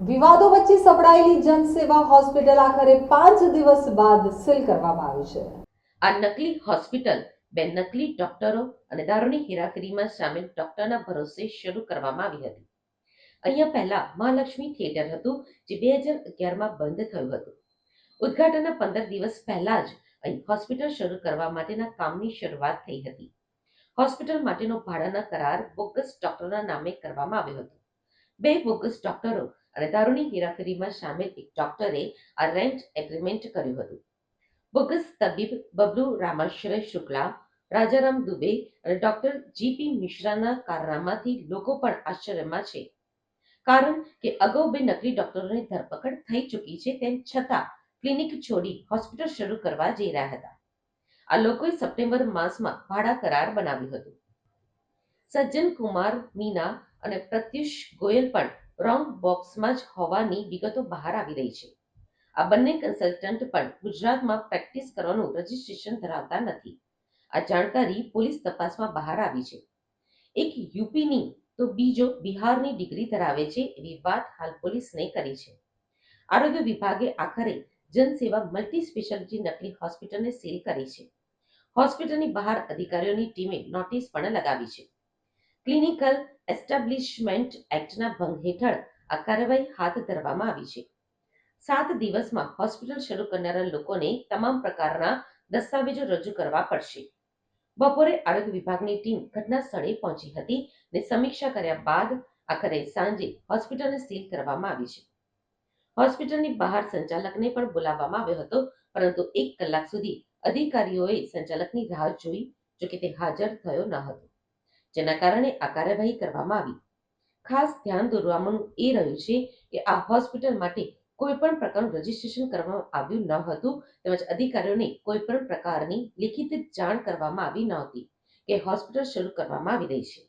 વિવાદો વચ્ચે સપડાયેલી જનસેવા હોસ્પિટલ આખરે પાંચ દિવસ બાદ સીલ કરવામાં આવી છે. આ નકલી હોસ્પિટલ બે નકલી ડોક્ટરો અને દારૂની હેરાફેરીમાં સામેલ ડોક્ટરના ભરોસે શરૂ કરવામાં આવી હતી. અહીંયા પહેલા મહાલક્ષ્મી થિયેટર હતું, જે બે હજાર અગિયારમાં બંધ થયું હતું. ઉદઘાટનના પંદર દિવસ પહેલા જ અહીં હોસ્પિટલ શરૂ કરવા માટેના કામની શરૂઆત થઈ હતી. હોસ્પિટલ માટેનો ભાડાના કરાર બોગસ ડોક્ટરના નામે કરવામાં આવ્યો હતો. બે બોગસ ડોક્ટરો અને દારૂની હેરાફેરીમાં સામેલ એક ડોક્ટરે આ રેન્ટ એગ્રીમેન્ટ કર્યું હતું. બોગસ તબીબ બબલુ રામાશ્રય શુક્લા, રાજારામ દુબે અને ડોક્ટર જીપી મિશ્રાના કારનામાથી લોકો પણ આશ્ચર્યમાં છે. કારણ કે અગાઉ બે નકલી ડોક્ટરોની ધરપકડ થઈ ચૂકી છે તેમ છતાં ક્લિનિક છોડી હોસ્પિટલ શરૂ કરવા જઈ રહ્યા હતા. આ લોકોએ સપ્ટેમ્બર માસમાં ભાડા કરાર બનાવ્યું હતું. સજ્જન કુમાર મીના અને પ્રત્યુષ ગોયલ પણ રોંગ બોક્સમાં જ હોવાની વિગતો બહાર આવી રહી છે. આ બંને કન્સલ્ટન્ટ પણ ગુજરાતમાં પ્રેક્ટિસ કરવાનું રજિસ્ટ્રેશન ધરાવતા નથી. આ જાણકારી પોલીસ તપાસમાં બહાર આવી છે. એક યુપીની તો બીજો બિહારની ડિગ્રી ધરાવે છે એવી વાત હાલ પોલીસને કરી છે. આરોગ્ય વિભાગે આખરે જનસેવા મલ્ટી સ્પેશિયાલિટી નકલી હોસ્પિટલને સીલ કરી છે. હોસ્પિટલની બહાર અધિકારીઓની ટીમે નોટિસ પણ લગાવી છે. ક્લિનિકલ એસ્ટાબ્લિશમેન્ટ એક્ટના ભંગ હેઠળ આ કાર્યવાહી હાથ ધરવામાં આવી છે. સાત દિવસમાં હોસ્પિટલ શરૂ કરનારા લોકોને તમામ પ્રકારના દસ્તાવેજો રજૂ કરવા પડશે. બપોરે આરોગ્ય વિભાગની ટીમ ઘટના સ્થળે પહોંચી હતી ને સમીક્ષા કર્યા બાદ આખરે સાંજે હોસ્પિટલને સીલ કરવામાં આવી છે. હોસ્પિટલની બહાર સંચાલકને પણ બોલાવવામાં આવ્યો હતો, પરંતુ એક કલાક સુધી અધિકારીઓએ સંચાલકની રાહ જોઈ, જોકે તે હાજર થયો ન હતો. જેના કારણે આ કાર્યવાહી કરવામાં આવી. ખાસ ધ્યાન દોરવાનું એ રહ્યું છે કે આ હોસ્પિટલ માટે કોઈ પણ પ્રકારનું રજીસ્ટ્રેશન કરવામાં આવ્યું ન હતું તેમજ અધિકારીઓને કોઈ પણ પ્રકારની લિખિત જાણ કરવામાં આવી નહોતી કે હોસ્પિટલ શરૂ કરવામાં આવી રહી છે.